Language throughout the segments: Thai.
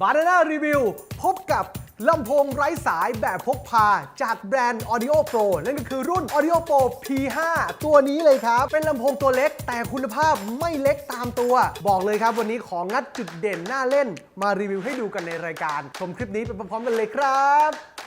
บานาน่ารีวิวพบกับลำโพงไร้สายแบบพกพา จากแบรนด์ Audio Pro นั่นก็คือรุ่น Audio Pro P5 ตัวนี้เลยครับ เป็นลำโพงตัวเล็ก แต่คุณภาพไม่เล็กตามตัว บอกเลยครับวันนี้ของงัดจุดเด่นน่าเล่น มารีวิวให้ดูกันในรายการ ชมคลิปนี้ไปพร้อมๆกันเลยครับ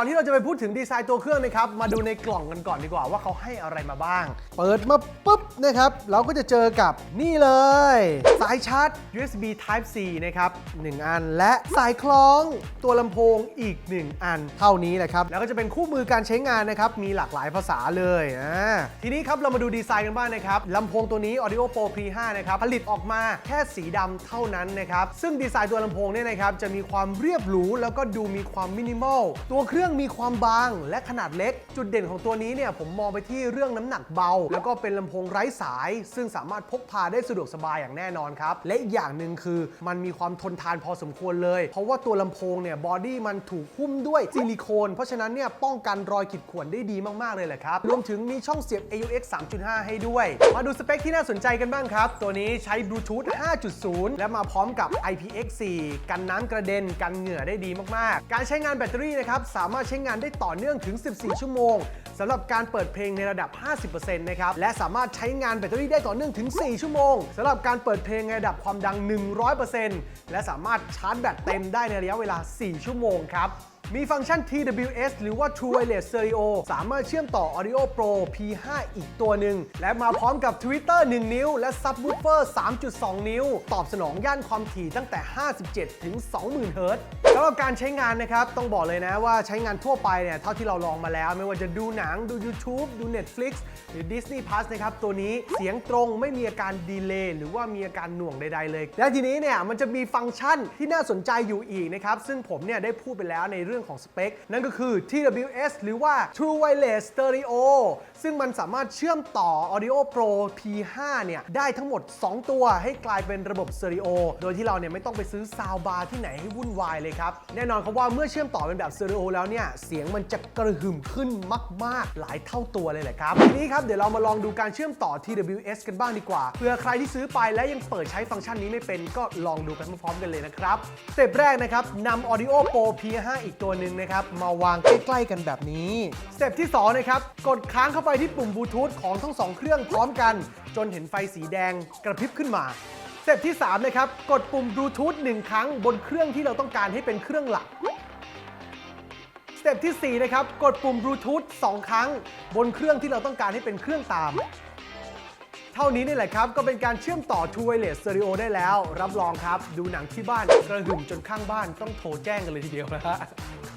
อนที่เราจะไปพูดถึงดีไซน์ตัวเครื่องนะครับ มาดูในกล่องกันก่อนดีกว่าว่าเขาให้อะไรมาบ้าง เปิดมาปุ๊บนะครับ เราก็จะเจอกับนี่เลย สายชาร์จ USB Type C นะครับ 1 อัน และสายคล้องตัวลำโพงอีก 1 อัน เท่านี้แหละครับ แล้วก็จะเป็นคู่มือการใช้งานนะครับ มีหลากหลายภาษาเลยอ่าทีนี้ครับเรามาดูดีไซน์กันบ้างนะครับลำโพงตัวนี้ Audio Pro P5 นะครับผลิตออกมาแค่สีดำเท่านั้นนะครับซึ่งดีไซน์ตัวลำโพงเนี่ยนะครับจะมีความเรียบหรูแล้วก็ดูมีความมินิมอลตัวเครื่องมีความบางและขนาดเล็ก จุดเด่นของตัวนี้เนี่ยผมมองไปที่เรื่องน้ำหนักเบา แล้วก็เป็นลำโพงไร้สาย ซึ่งสามารถพกพาได้สะดวกสบายอย่างแน่นอนครับ และอีกอย่างหนึ่งคือมันมีความทนทานพอสมควรเลย เพราะว่าตัวลำโพงเนี่ยบอดี้มันถูกหุ้มด้วยซิลิโคน เพราะฉะนั้นเนี่ยป้องกันรอยขีดข่วนได้ดีมากๆเลยแหละครับรวมถึงมีช่องเสียบ AUX 3.5 ให้ด้วย มาดูสเปคที่น่าสนใจกันบ้างครับ ตัวนี้ใช้บลูทูธ 5.0 และมาพร้อมกับ IPX4 กันน้ำกระเด็นกันเหงื่อได้ดีมากๆ การใช้งานแบตเตอรี่นะครับสามารถใช้งานได้ต่อเนื่องถึง 14 ชั่วโมงสำหรับการเปิดเพลงในระดับ 50%นะครับ และสามารถใช้งานแบตเตอรี่ได้ต่อเนื่องถึง 4 ชั่วโมงสำหรับการเปิดเพลงในระดับความดัง 100%และสามารถชาร์จแบตเต็มได้ในระยะเวลา 4 ชั่วโมงครับ มีฟังก์ชัน TWS หรือว่า True Wireless Stereo สามารถเชื่อมต่อ Audio Pro P5 อีกตัวหนึ่ง และมาพร้อมกับ Twitter 1 นิ้ว และ Subwoofer 3.2 นิ้ว ตอบสนองย่านความถี่ตั้งแต่ 57 ถึง 20,000 เฮิรตซ์สำหรับการใช้งานนะครับ ต้องบอกเลยนะว่าใช้งานทั่วไปเนี่ย เท่าที่เราลองมาแล้ว ไม่ว่าจะดูหนังดู YouTube ดู Netflix หรือ Disney Plus นะครับ ตัวนี้เสียงตรงไม่มีอาการดีเลย์หรือว่ามีอาการหน่วงใดๆเลย และทีนี้เนี่ยมันจะมีฟังก์ชันที่น่าสนใจอยู่อีกนะครับซึ่งผมเนี่ยได้พูดไปแล้วในเรื่องของสเปค นั่นก็คือ TWS หรือว่า True Wireless Stereo ซึ่งมันสามารถเชื่อมต่อ Audio Pro P5 เนี่ยได้ทั้งหมด 2 ตัวให้กลายเป็นระบบสเตอริโอ โดยที่เราเนี่ยไม่ต้องไปซื้อซาวบาร์ที่ไหนให้วุ่นวายเลยครับ แน่นอนครับว่าเมื่อเชื่อมต่อเป็นแบบสเตอริโอแล้วเนี่ย เสียงมันจะกระหึ่มขึ้นมาก ๆ หลายเท่าตัวเลยแหละครับ ทีนี้ครับ เดี๋ยวเรามาลองดูการเชื่อมต่อ TWS กันบ้างดีกว่า เผื่อใครที่ซื้อไปและยังเปิดใช้ฟังก์ชันนี้ไม่เป็นก็ลองดูกันพร้อมๆกันเลยนะครับ สเต็ปแรกนะครับนำ Audio Pro P5 อีกตัวหนึ่งนะครับ มาวางใกล้ๆกันแบบนี้สเต็ปที่2นะครับกดค้างเข้าไปที่ปุ่มบลูทูธของทั้งสองเครื่องพร้อมกัน จนเห็นไฟสีแดงกระพริบขึ้นมาสเต็ปที่3นะครับกดปุ่มบลูทูธ1ครั้งบนเครื่องที่เราต้องการให้เป็นเครื่องหลักสเต็ปที่4นะครับกดปุ่มบลูทูธ2ครั้ง บนเครื่องที่เราต้องการให้เป็นเครื่องตาม เท่านี้นี่แหละครับ ก็เป็นการเชื่อมต่อ True Wireless Stereo ได้แล้ว รับรองครับ ดูหนังที่บ้านกระหึ่มจนข้างบ้านต้องโทรแจ้งกันเลยทีเดียวนะฮะ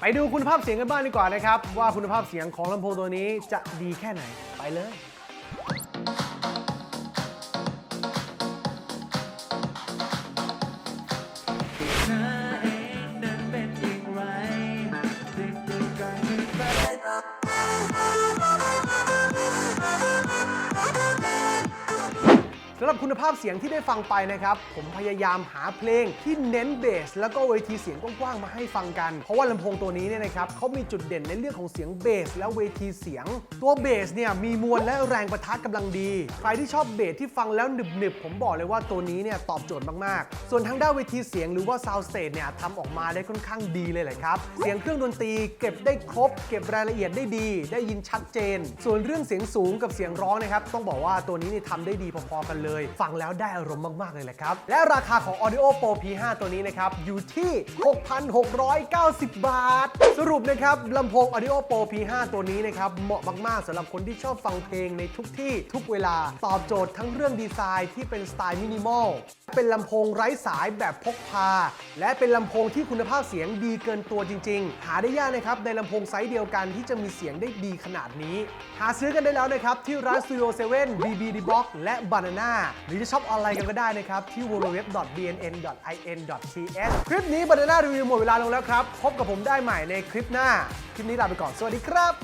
ไปดูคุณภาพเสียงกันบ้างดีกว่านะครับ ว่าคุณภาพเสียงของลำโพงตัวนี้จะดีแค่ไหนไปเลยำหรับคุณภาพเสียงที่ได้ฟังไปนะครับ ผมพยายามหาเพลงที่เน้นเบส แล้วก็เวทีเสียงกว้างๆมาให้ฟังกัน เพราะว่าลำโพงตัวนี้เนี่ยนะครับเขามีจุดเด่นในเรื่องของเสียงเบส และเวทีเสียง ตัวเบสเนี่ยมีมวลและแรงประทะกำลังดี ใครที่ชอบเบสที่ฟังแล้วหนึบๆผมบอกเลยว่าตัวนี้เนี่ยตอบโจทย์มากๆ ส่วนทางด้านเวทีเสียงหรือว่าซาว n d สเต e เนี่ยทำออกมาได้ค่อนข้างดีเลยแหละครับ เสียงเครื่องดนตรีเก็บได้ครบ เก็บรายละเอียดได้ดี ได้ยินชัดเจน ส่วนเรื่องเสียงสูงกับเสียงร้องนะครับต้องบอกว่าตัวนี้นี่ทำได้ดีพอๆกันเลยฟังแล้วได้อารมณ์มาก ๆ เลยแหละครับ และราคาของ Audio Pro P5 ตัวนี้นะครับ อยู่ที่ 6,690 บาท สรุปนะครับลำโพง Audio Pro P5 ตัวนี้นะครับ เหมาะมาก ๆสำหรับคนที่ชอบฟังเพลงในทุกที่ทุกเวลาตอบโจทย์ทั้งเรื่องดีไซน์ที่เป็นสไตล์มินิมอลเป็นลำโพงไร้สายแบบพกพา และเป็นลำโพงที่คุณภาพเสียงดีเกินตัวจริง ๆ หาได้ยากนะครับในลำโพงไซส์เดียวกันที่จะมีเสียงได้ดีขนาดนี้ หาซื้อกันได้แล้วนะครับที่ร้าน Studio 7 BBD Box และ Banana หรือจะช็อปออนไลน์กันก็ได้นะครับ ที่ www.bnn.in.th คลิปนี้บ a น a n a Review หมดเวลาลงแล้วครับ พบกับผมได้ใหม่ในคลิปหน้า คลิปนี้ลาไปก่อน สวัสดีครับ